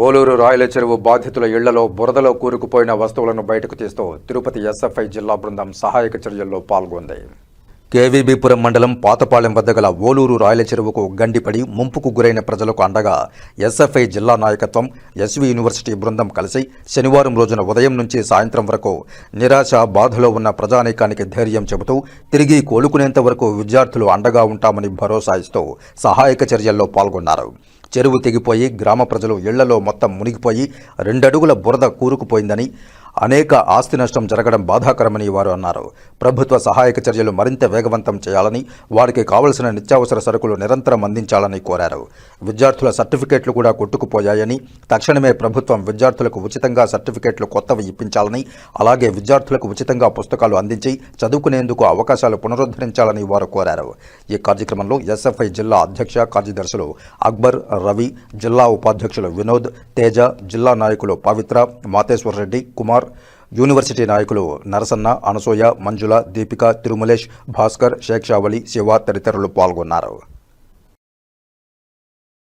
ఓలూరు రాయల చెరువు బాధితుల ఇళ్ళలో బురదలో కూరుకుపోయిన వస్తువులను బయటకు తీస్తూ తిరుపతి ఎస్ఎఫ్ఐ జిల్లా బృందం సహాయక చర్యల్లో పాల్గొంది. కేవీబీపురం మండలం పాతపాలెం వద్ద గల ఓలూరు రాయల చెరువుకు గండిపడి ముంపుకు గురైన ప్రజలకు అండగా ఎస్ఎఫ్ఐ జిల్లా నాయకత్వం ఎస్వి యూనివర్సిటీ బృందం కలిసి శనివారం రోజున ఉదయం నుంచి సాయంత్రం వరకు నిరాశ బాధలో ఉన్న ప్రజానీకానికి ధైర్యం చెబుతూ తిరిగి కోలుకునేంత వరకు విద్యార్థులు అండగా ఉంటామని భరోసా ఇస్తూ సహాయక చర్యల్లో పాల్గొన్నారు. చెరువు తెగిపోయి గ్రామ ప్రజలు ఇళ్ళలో మొత్తం మునిగిపోయి రెండడుగుల బురద కూరుకుపోయిందని అనేక ఆస్తి నష్టం జరగడం బాధాకరమని వారు అన్నారు. ప్రభుత్వ సహాయక చర్యలు మరింత వేగవంతం చేయాలని వారికి కావలసిన నిత్యావసర సరుకులు నిరంతరం అందించాలని కోరారు. విద్యార్థుల సర్టిఫికేట్లు కూడా కొట్టుకుపోయాయని తక్షణమే ప్రభుత్వం విద్యార్థులకు ఉచితంగా సర్టిఫికేట్లు కొత్తవి ఇప్పించాలని అలాగే విద్యార్థులకు ఉచితంగా పుస్తకాలు అందించి చదువుకునేందుకు అవకాశాలు పునరుద్ధరించాలని వారు కోరారు. ఈ కార్యక్రమంలో ఎస్ఎఫ్ఐ జిల్లా అధ్యక్ష కార్యదర్శులు అక్బర్ రవి జిల్లా ఉపాధ్యక్షులు వినోద్ తేజ జిల్లా నాయకులు పవిత్ర మాతేశ్వర్ రెడ్డి కుమార్ యూనివర్సిటీ నాయకులు నరసన్న అనసూయ మంజుల దీపిక తిరుమలేష్ భాస్కర్ షేక్ శివ తదితరులు పాల్గొన్నారు.